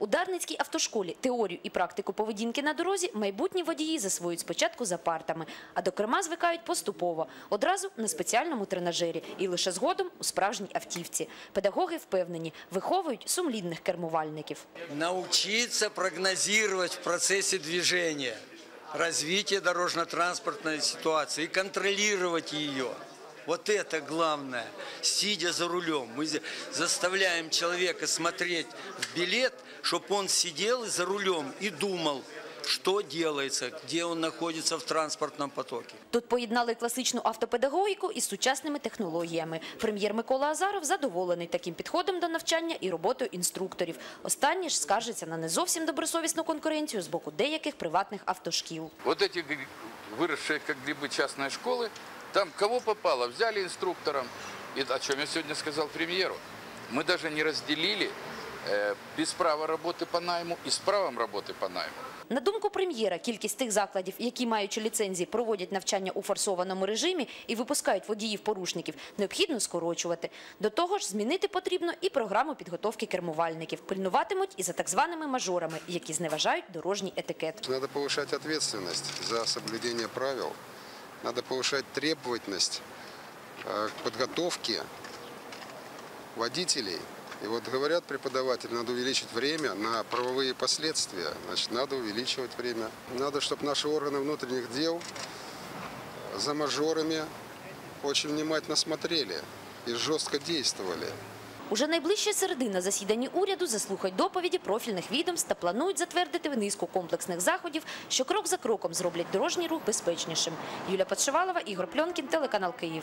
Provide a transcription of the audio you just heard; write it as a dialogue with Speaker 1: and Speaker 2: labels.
Speaker 1: У Дарницькій автошколі теорію і практику поведінки на дорозі майбутні водії засвоюють спочатку за партами, а до керма звикають поступово, одразу на спеціальному тренажері і лише згодом у справжній автівці. Педагоги впевнені, виховують сумлінних кермувальників.
Speaker 2: научиться прогнозировать в процессе движения развитие дорожно-транспортной ситуации и контролировать ее. Вот это главное. Сидя за рулем, мы за- заставляем человека смотреть в билет, чтобы он сидел за рулем и думал, что делается, где он находится в транспортном потоке.
Speaker 1: Тут поєднали класичну автопедагогіку із сучасними технологіями. Прем'єр Микола Азаров задоволений таким підходом до навчання і роботою інструкторів. Останні ж скаржаться на не зовсім добросовісну конкуренцію з боку деяких приватних автошкіл.
Speaker 3: Вот эти гри- выросшие как грибы частные школы, там кого попало, взяли инструктором. И о чем я сегодня сказал премьеру. Мы даже не разделили э, без права работы по найму и с правом работы по найму.
Speaker 1: На думку прем'єра, кількість тих закладів, які маючи ліцензії, проводять навчання у форсованому режимі і випускають водіїв-порушників, необхідно скорочувати. До того ж, змінити потрібно і програму підготовки кермувальників. Пильнуватимуть і за так званими мажорами, які зневажають дорожній етикет.
Speaker 4: Надо повышать ответственность за соблюдение правил. Надо повышать требовательность э, к подготовке водителей. И вот говорят преподаватели, надо увеличить время на правовые последствия. Значит, надо увеличивать время. Надо, чтобы наши органы внутренних дел за мажорами очень внимательно смотрели и жестко действовали.
Speaker 1: Уже найближча середи на засіданні уряду заслухають доповіді профільних відомств та планують затвердити низку комплексних заходів, що крок за кроком зроблять дорожній рух безпечнішим. Юлія Подшивалова, Ігор Пльонкін, телеканал Київ.